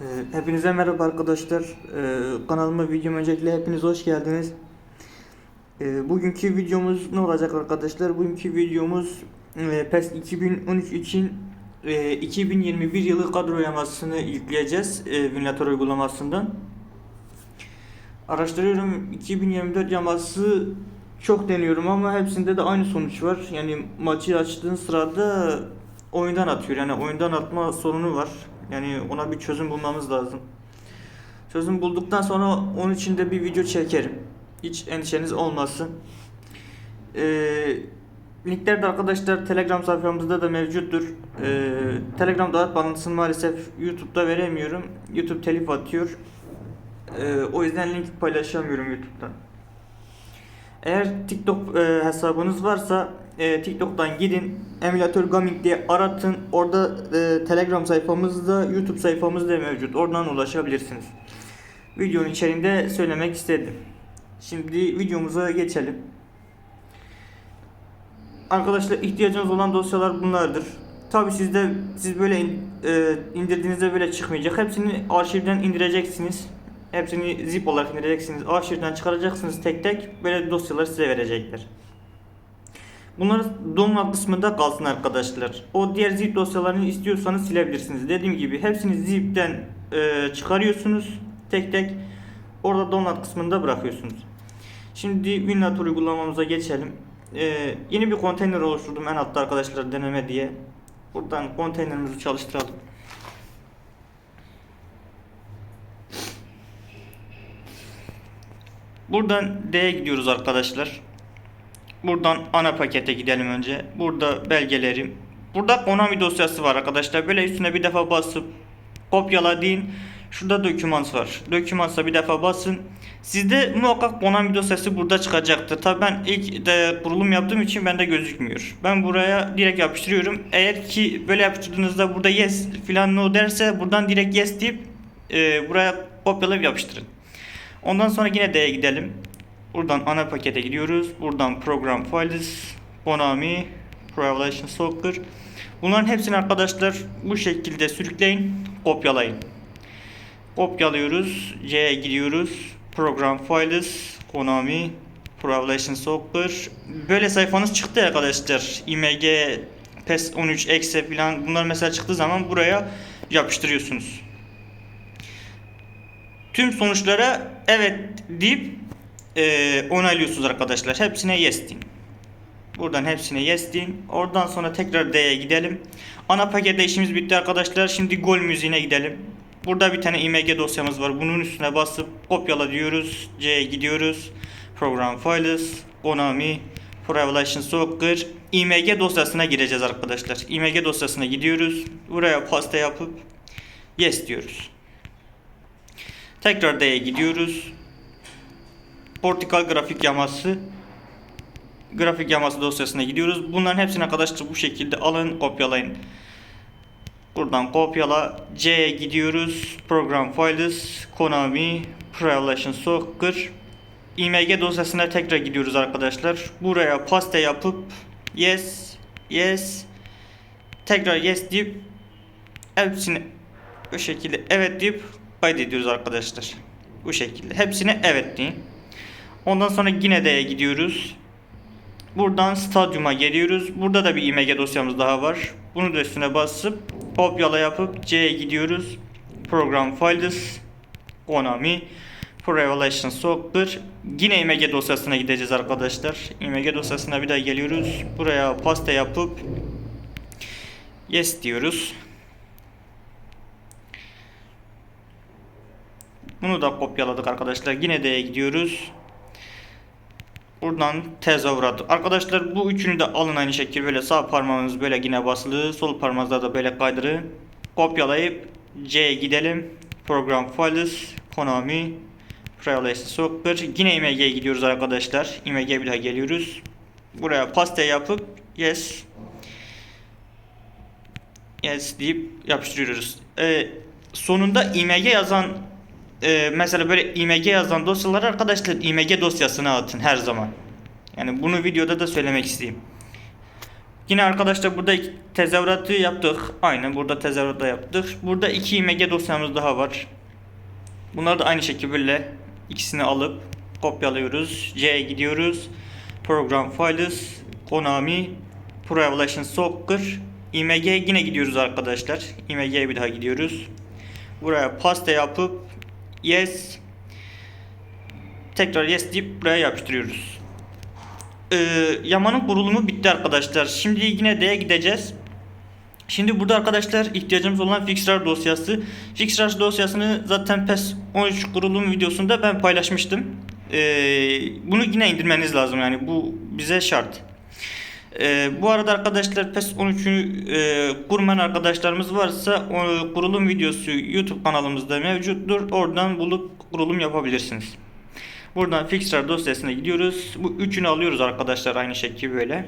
Ee, Hepinize merhaba arkadaşlar. Ee, Kanalıma videom öncelikle hepiniz hoş geldiniz. Ee, Bugünkü videomuz ne olacak arkadaşlar? Bugünkü videomuz e, PES 2013 için e, 2021 yılı kadro yamasını yükleyeceğiz e, Winlator uygulamasından. Araştırıyorum 2024 yaması çok deniyorum ama hepsinde de aynı sonuç var. Yani maçı açtığın sırada oyundan atıyor. Yani oyundan atma sorunu var. Yani ona bir çözüm bulmamız lazım. Çözüm bulduktan sonra onun için de bir video çekerim. Hiç endişeniz olmasın. Ee, linkler de arkadaşlar Telegram sayfamızda da mevcuttur. Ee, Telegram dağıt bağlantısını maalesef YouTube'da veremiyorum. YouTube telif atıyor. Ee, o yüzden link paylaşamıyorum YouTube'dan. Eğer TikTok e, hesabınız varsa e, TikTok'tan gidin emülatör gaming diye aratın. Orada e, Telegram sayfamızda YouTube sayfamız da mevcut. Oradan ulaşabilirsiniz. Videonun içeriğinde söylemek istedim. Şimdi videomuza geçelim. Arkadaşlar ihtiyacınız olan dosyalar bunlardır. Tabi sizde siz böyle in- e, indirdiğinizde böyle çıkmayacak. Hepsini arşivden indireceksiniz. Hepsini zip olarak indireceksiniz. Arşivden çıkaracaksınız tek tek. Böyle dosyaları size verecekler. Bunlar donma kısmında kalsın arkadaşlar. O diğer zip dosyalarını istiyorsanız silebilirsiniz. Dediğim gibi hepsini zipten e, çıkarıyorsunuz tek tek. Orada download kısmında bırakıyorsunuz. Şimdi WinRAR uygulamamıza geçelim. E, yeni bir konteyner oluşturdum en altta arkadaşlar deneme diye. Buradan konteynerimizi çalıştıralım. Buradan D'ye gidiyoruz arkadaşlar. Buradan ana pakete gidelim önce. Burada belgelerim. Burada Konami dosyası var arkadaşlar. Böyle üstüne bir defa basıp kopyala deyin. Şurada dokümans var. Dokümansa bir defa basın. Sizde muhakkak Konami dosyası burada çıkacaktır. Tabi ben ilk de kurulum yaptığım için bende gözükmüyor. Ben buraya direkt yapıştırıyorum. Eğer ki böyle yapıştırdığınızda burada yes filan no derse buradan direkt yes deyip e, buraya kopyalayıp yapıştırın. Ondan sonra yine D'ye gidelim. Buradan ana pakete gidiyoruz. Buradan program files, Konami, Revelation Soccer. Bunların hepsini arkadaşlar bu şekilde sürükleyin, kopyalayın. Kopyalıyoruz. C'ye gidiyoruz. Program files, Konami, Revelation Soccer. Böyle sayfanız çıktı arkadaşlar. IMG, PES 13, exe falan bunlar mesela çıktığı zaman buraya yapıştırıyorsunuz. Tüm sonuçlara evet deyip e, onaylıyorsunuz arkadaşlar. Hepsine yes deyin. Buradan hepsine yes deyin. Oradan sonra tekrar D'ye gidelim. Ana pakette işimiz bitti arkadaşlar. Şimdi gol müziğine gidelim. Burada bir tane img dosyamız var. Bunun üstüne basıp kopyala diyoruz. C'ye gidiyoruz. Program files, Konami, Revelation Soccer. img dosyasına gireceğiz arkadaşlar. img dosyasına gidiyoruz. Buraya pasta yapıp yes diyoruz. Tekrar D'ye gidiyoruz. Portikal grafik yaması grafik yaması dosyasına gidiyoruz. Bunların hepsini arkadaşlar bu şekilde alın, kopyalayın. Buradan kopyala. C'ye gidiyoruz. Program files, Konami, Revelation Soccer. IMG dosyasına tekrar gidiyoruz arkadaşlar. Buraya paste yapıp yes, yes, tekrar yes deyip hepsini bu şekilde evet deyip kaydediyoruz arkadaşlar. Bu şekilde. Hepsine evet deyin. Ondan sonra yine D'ye gidiyoruz. Buradan stadyuma geliyoruz. Burada da bir img dosyamız daha var. Bunu da üstüne basıp kopyala yapıp C'ye gidiyoruz. Program files, Konami, Revelation Soccer. Yine img dosyasına gideceğiz arkadaşlar. img dosyasına bir daha geliyoruz. Buraya paste yapıp yes diyoruz. Bunu da kopyaladık arkadaşlar. Yine D'ye gidiyoruz. Buradan tezahürat. Arkadaşlar bu üçünü de alın aynı şekilde böyle sağ parmağınız böyle yine basılı. Sol parmağınızda da böyle kaydırın. Kopyalayıp C'ye gidelim. Program files, Konami, Revelation Soccer. Yine img'ye gidiyoruz arkadaşlar. bir daha geliyoruz. Buraya paste yapıp yes yes deyip yapıştırıyoruz. Ee, sonunda img yazan e, mesela böyle img yazan dosyaları arkadaşlar img dosyasına atın her zaman. Yani bunu videoda da söylemek isteyeyim. Yine arkadaşlar burada tezahüratı yaptık. Aynen burada tezahüratı da yaptık. Burada iki img dosyamız daha var. Bunları da aynı şekilde ikisini alıp kopyalıyoruz. C'ye gidiyoruz. Program Files, Konami, Pro Evolution Soccer, img yine gidiyoruz arkadaşlar. img'ye bir daha gidiyoruz. Buraya paste yapıp yes tekrar yes deyip buraya yapıştırıyoruz. Ee, yamanın kurulumu bitti arkadaşlar. Şimdi yine D'ye gideceğiz. Şimdi burada arkadaşlar ihtiyacımız olan Fixrar dosyası. Fixrar dosyasını zaten PES 13 kurulum videosunda ben paylaşmıştım. Ee, bunu yine indirmeniz lazım yani bu bize şart. Ee, bu arada arkadaşlar PES 13'ü e, kurmayan arkadaşlarımız varsa o kurulum videosu YouTube kanalımızda mevcuttur. Oradan bulup kurulum yapabilirsiniz. Buradan Fixrar dosyasına gidiyoruz. Bu üçünü alıyoruz arkadaşlar aynı şekilde böyle.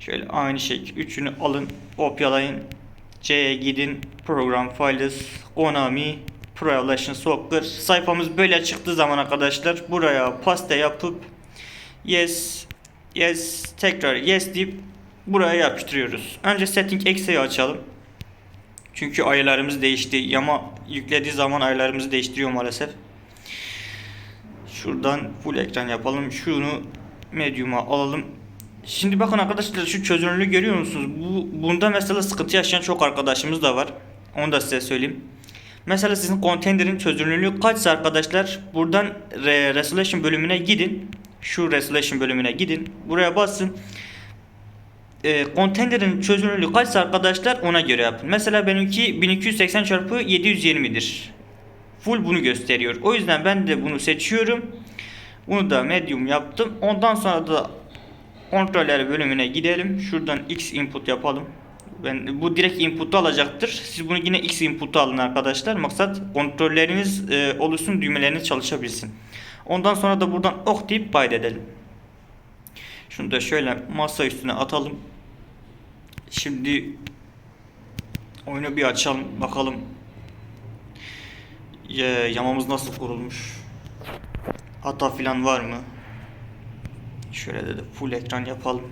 Şöyle aynı şekilde üçünü alın, kopyalayın. C'ye gidin, Program Files, Konami, Pro Evolution Soccer. Sayfamız böyle çıktığı zaman arkadaşlar buraya paste yapıp yes, yes, tekrar yes deyip buraya yapıştırıyoruz. Önce Setting Exe'yi açalım. Çünkü ayarlarımız değişti. Yama yüklediği zaman ayarlarımızı değiştiriyor maalesef. Şuradan full ekran yapalım. Şunu medium'a alalım. Şimdi bakın arkadaşlar şu çözünürlüğü görüyor musunuz? Bu bunda mesela sıkıntı yaşayan çok arkadaşımız da var. Onu da size söyleyeyim. Mesela sizin konteynerin çözünürlüğü kaçsa arkadaşlar buradan re resolution bölümüne gidin. Şu resolution bölümüne gidin. Buraya basın. E, konteynerin çözünürlüğü kaçsa arkadaşlar ona göre yapın. Mesela benimki 1280 çarpı 720'dir. Full bunu gösteriyor. O yüzden ben de bunu seçiyorum. Bunu da medium yaptım. Ondan sonra da kontroller bölümüne gidelim. Şuradan X input yapalım. Ben bu direkt input'u alacaktır. Siz bunu yine X input'u alın arkadaşlar. Maksat kontrolleriniz e, oluşsun, düğmeleriniz çalışabilsin. Ondan sonra da buradan ok deyip kaydedelim. Şunu da şöyle masa üstüne atalım. Şimdi oyunu bir açalım bakalım. Ya, yamamız nasıl kurulmuş? Hata filan var mı? Şöyle de, full ekran yapalım.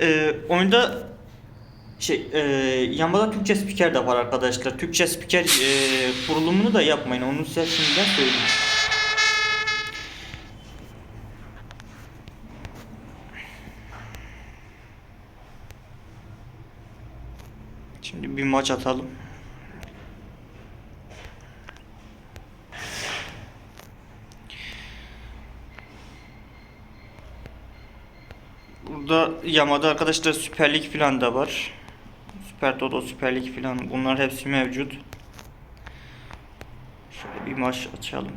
Ee, oyunda şey e, yamada Türkçe spiker de var arkadaşlar. Türkçe spiker e, kurulumunu da yapmayın. Onu size şimdiden söyleyeyim. Şimdi bir maç atalım. Burada Yamada arkadaşlar Süper Lig falan da var. Süper Toto, Süper Lig falan bunlar hepsi mevcut. Şöyle bir maç açalım.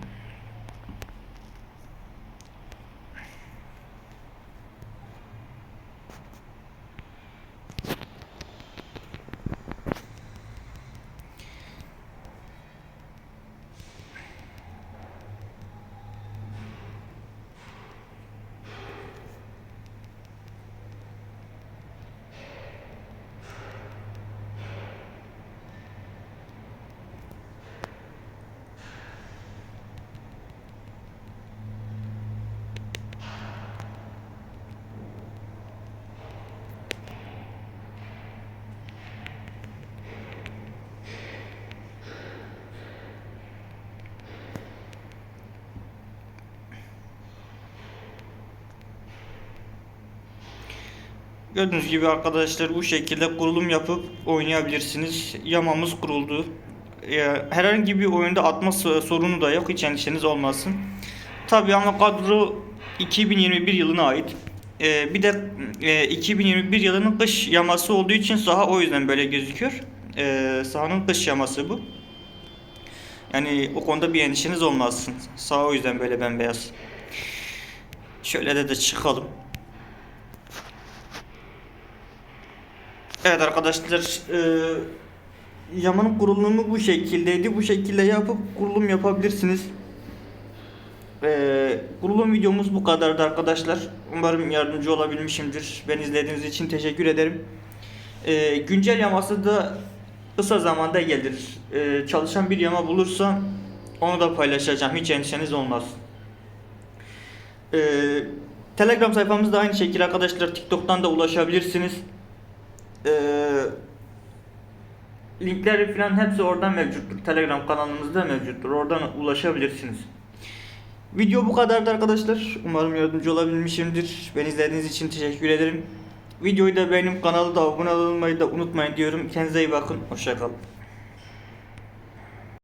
Gördüğünüz gibi arkadaşlar bu şekilde kurulum yapıp oynayabilirsiniz. Yamamız kuruldu. Ee, Herhangi bir oyunda atma so- sorunu da yok. Hiç endişeniz olmasın. Tabii ama kadro 2021 yılına ait. Ee, bir de e, 2021 yılının kış yaması olduğu için saha o yüzden böyle gözüküyor. Ee, sahanın kış yaması bu. Yani o konuda bir endişeniz olmasın. Saha o yüzden böyle bembeyaz. Şöyle de de çıkalım. Evet arkadaşlar e, Yaman'ın kurulumu bu şekildeydi. Bu şekilde yapıp kurulum yapabilirsiniz. E, kurulum videomuz bu kadardı arkadaşlar. Umarım yardımcı olabilmişimdir. Ben izlediğiniz için teşekkür ederim. E, güncel yaması da kısa zamanda gelir. E, çalışan bir yama bulursam onu da paylaşacağım. Hiç endişeniz olmaz. E, Telegram sayfamız da aynı şekilde arkadaşlar. TikTok'tan da ulaşabilirsiniz. Ee, linkleri falan hepsi oradan mevcuttur. Telegram kanalımızda mevcuttur. Oradan ulaşabilirsiniz. Video bu kadardı arkadaşlar. Umarım yardımcı olabilmişimdir. Beni izlediğiniz için teşekkür ederim. Videoyu da beğenip kanala da abone olmayı da unutmayın diyorum. Kendinize iyi bakın. Hoşçakalın.